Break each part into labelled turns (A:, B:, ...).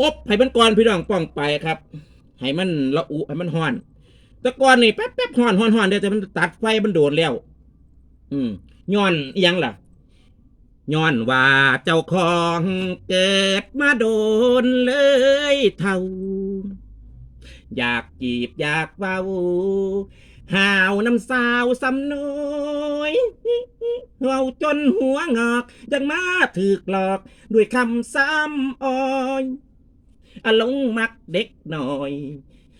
A: อบให้มันก่อนพี่น้องป้องไปครับให้มันละอุให้มันฮ้อน แต่ก่อนนี่แป๊บแป๊บฮ้อนฮ้อนฮ้อนเดี๋ยวแต่มันตัดไฟมันโดดแล้ว อืมย้อนยังล่ะย้อนว่าเจ้าของเกิดมาโดนเลยเท่า อยากจีบอยากเว้าหาวน้ำสาวสำน้อยเว้าจนหัวงอกยังมาถือกหลอก ด้วยคำซ้ำอ้อย อลงมักเด็กหน่อย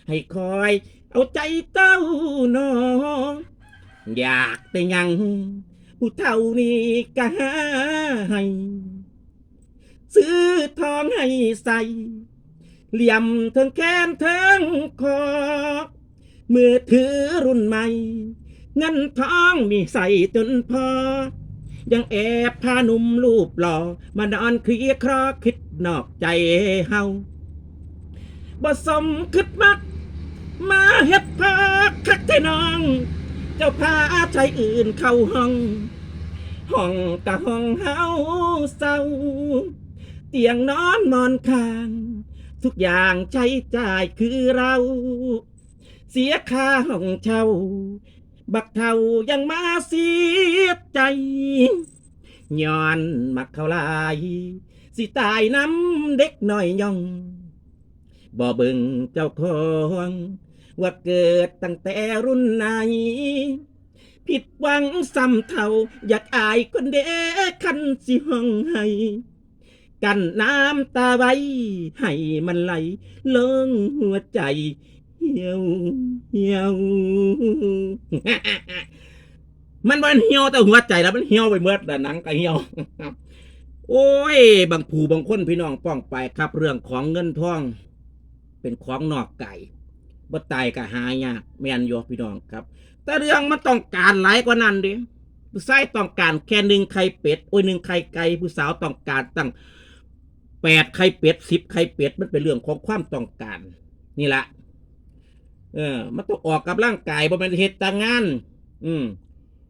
A: ให้คอย เอาใจเต้าน้องอยากแต่ยังผู้เท่านี้ก็หาให้ซื้อทองให้ใส่เหลี่ยมเทิงแขนเทิงคอมือถือรุ่นใหม่ เงินทองมีใส่จนพอ ยังแอบพาหนุ่มรูปหล่อมานอนเคลียครอคิดนอกใจเฮา บ่สมคิดมัก มาเฮ็ดพาคักแต่น้อง เจ้าพาใจอื่นเข้าห้อง ห้องกะห้องเฮาเศร้า เตียงนอนหมอนข้าง ทุกอย่างใช้จ่ายคือเรา เสียค่าห้องเช่า บักเท่ายังมาเสียใจย้อนมักเขาลาย สิตายน้ำเด็กน้อยย่อง บ่เบิ่งเจ้าของว่าเกิดตั้งแต่รุ่นไหน ผิดหวังซ้ำเท่า อยากอายคนเด็กคันสิห้องให้ กันน้ำตาไว้ ให้มันไหลลงหัวใจ เหี่ยวเหี่ยว มันมันเหี่ยวแต่หัวใจแล้วมันเหี่ยวไปเมื่อแต่หนังก็เหี่ยวโอ้ย บางผู้บางคนพี่น้องป้องไปครับเรื่องของเงินทอง เป็นของนอกไก่บ่ตายก็หายากแม่นอยู่พี่น้องครับ แต่เรื่องมันต้องการหลายกว่านั้นดิผู้ชายต้องการแค่หนึ่งไข่เป็ดโอ้ยหนึ่งไข่ไก่ผู้สาวต้องการตั้งแปดไข่เป็ดสิบไข่เป็ดมันเป็นเรื่องของความต้องการ นี่แหละเออ มันต้องออกกับร่างกายบ่เป็นเหตุต่างงาน อืม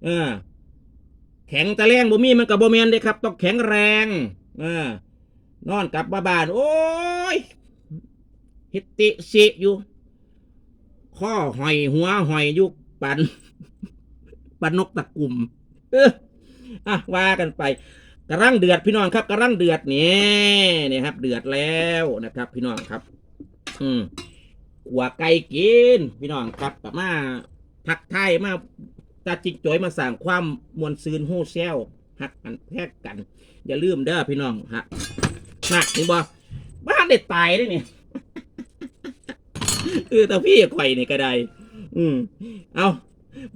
A: เออ แข็งตะแรงบ่มีมันกับบ่แมนเด้ครับ ต้องแข็งแรง เออนอนกลับมาบ้าน โอ้ย ฮิตติสิอยู่ข้อหอยหัวหอยอยุกปันปันนกตะกุ่มเอออะว่ากันไปกระร่างเดือดพี่น้องครับกระร่างเดือดนี่นี่ครับ เดือดแล้วนะครับ พี่น้องครับ อืมขัวไก่กิน พี่น้องครับกลับมาทักไทยมาตาจิกจอยมาสั่งความมวลซืนโฮเซลหักกันแทกกัน อย่าลืมเด้อพี่น้องฮะนักนี่บ่บ้านได้ตายได้นี่ย เออแต่พี่ข่อยนี่ก็ได้ อืม เอา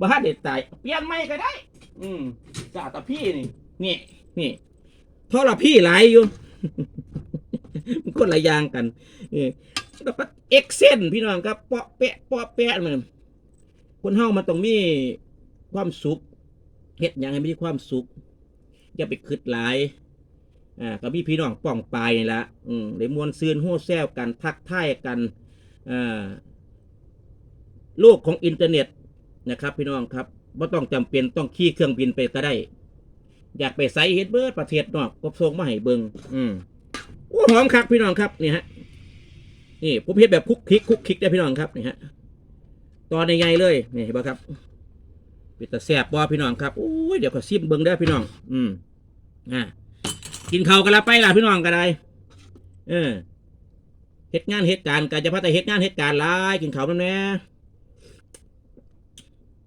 A: บ้าเด็ดตายเปลี่ยนไม่ก็ได้ อืมจ่าแต่พี่นี่นี่นี่เพราะเราพี่หลายอยู่มันคนละอย่างกันเออแล้วก็เอ็กเซนพี่น้องครับเปาะแปะเปาะแปะมันคนเฮามันต้องมีความสุขเฮ็ดยังให้มีความสุขอย่าไปคิดหลายอ่าก็มีพี่น้องป้องปลายนี่ละอืมได้มวนซืนโห่แซวกันทักทายกัน โลกของอินเทอร์เน็ตนะครับพี่น้องครับไม่ต้องจำเป็นต้องขี่เครื่องบินไปก็ได้ อยากไปไซเฮดเบิร์ดประเทศนอกก็ส่งมาให้เบิงอืมโอ้หอมครับพี่น้องครับนี่ฮะนี่ผมเฮ็ดแบบคุกคลิกคุกคลิกได้พี่น้องครับนี่ฮะตอนใหญ่ๆเลยนี่เห็นป่ะครับเป็นตาแซ่บบ่พี่น้องครับโอ้ยเดี๋ยวขอซิมเบิงได้พี่น้อง อืมอ่ากินเขากันละไปล่ะพี่น้องก็ได้ เออ เฮ็ดงานเฮ็ดการการจะพัฒนาเฮ็ดงานเฮ็ดการหลายกินเขาวนั่นแน่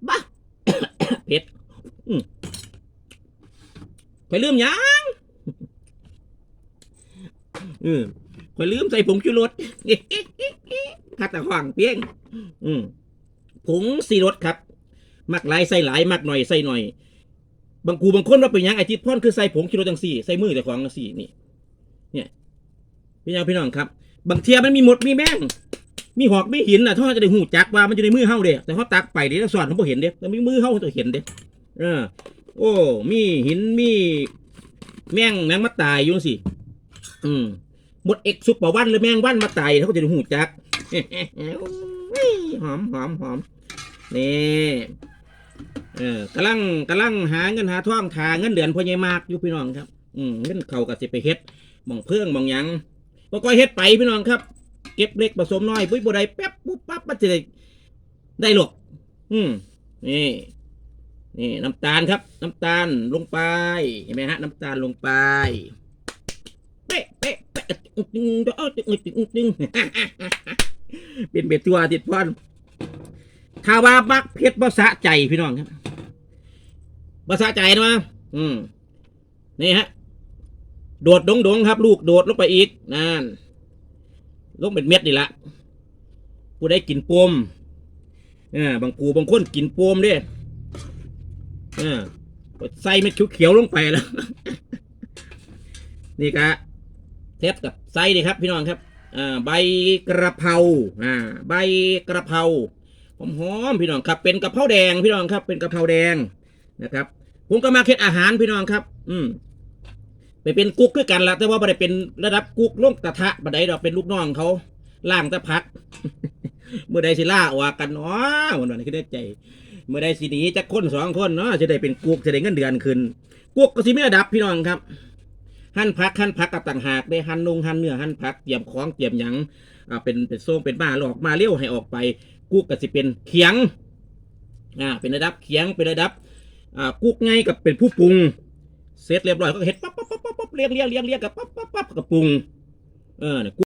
A: บ้าเผ็ดอืมข่ลืมยังอืมข่ลืมใส่ผงชูรสคัดแต่ห่างเพียง อืมผงสีรสครับ มักหลายใส่หลายมักหน่อยใส่หน่อย บางกูบางคนว่าเป็นยังไอทิพพ่อนคือใส่ผงชูรสจังสี่ ใส่มือแต่ของจังสี่นี่ เนี่ย พี่น้องพี่น้องครับ บางเทียมันมีหมดมีแมงมีหอกมีหินน่ะท่อจะได้หูจักว่ามันจะในมือเฮาเด้แต่เขาตักไปเด้แล้วสอนเขาบ่เห็นเด้แต่มีมือเฮาจะเห็นเด้เออ โอ้ มีหินมีแมงแมงมาตายอยู่สิอืมหมดเอกซุปเปอร์วันหรือแมงวันมาตายเขาจะได้หูจักหอมหอมหอมนี่เออกำลังกำลังหาเงินหาท่องหาเงินเดือนพ่อใหญ่มากอยู่พี่น้องครับ อืมเงินเขาก็สิไปเฮ็ดมองเพื่องมองยัง ก็ก็เฮ็ดไปพี่น้องครับ เก็บเล็กผสมน้อยปุ้ยบ่ได้แป๊บปุ๊บปั๊บมันจะได้ได้หรอกอืมนี่นี่น้ำตาลครับ น้ำตาลลงไปเห็นไหมฮะ น้ำตาลลงไปเป๊ะเป๊ะเป๊ะตึงตึงตึงตึงตึงตึงเป็นเบ็ดตัวติดพอนถ้าว่าบักเพชรบ่สะใจพี่น้องครับบ่สะใจนะอืมนี่ฮะ โดดดงดงๆครับ ลูกโดดลงไปอีกนั่นลงเป็นเม็ดนี่ละผู้ได้กินปมเออบางปูบางคนกินปมเด้เออใส่เม็ดเขียวๆลงไปแล้ว นี่กะเทปกับไส้ดีครับ พี่น้องครับอ่าใบกระเพราอ่าใบกระเพราหอมๆพี่น้องครับ เป็นกระเพราแดงพี่น้องครับ เป็นกระเพราแดงนะครับ ผมก็มาเค็ดอาหารพี่น้องครับ อืม ไปเป็นกุ๊กด้วยกันละแต่ว่าไม่ได้เป็นระดับกุ๊กลงกระทะบันไดเราเป็นลูกน้องเขาล่างตะพัก เมื่อใดสิล่าว่ากันเนาะวันนั้นคือได้ใจ เมื่อใดสิหนีจะคนสองคนเนาะจะได้เป็นกุ๊กจะได้เงินเดือนขึ้นกุ๊กก็สิไมีระดับพี่น้องครับหั่นผักหั่นผักกับต่างหากได้หั่นนงหั่นเนื้อหั่นผักเตรียมของเตรียมหยังอ่าเป็นเป็นโซ่งเป็นบ้าหลอกมาเลี้ยวให้ออกไป กุ๊กก็สิเป็นเขียงอ่าเป็นระดับเขียงเป็นระดับอ่ากุ๊กไงกับเป็นผู้ปรุงเสร็จเรียบร้อยก็เห็ดปั๊บ เรียงเรียงเรียงเรียงกับปั๊บปั๊บปั๊บกับปรุงเออเนี่ย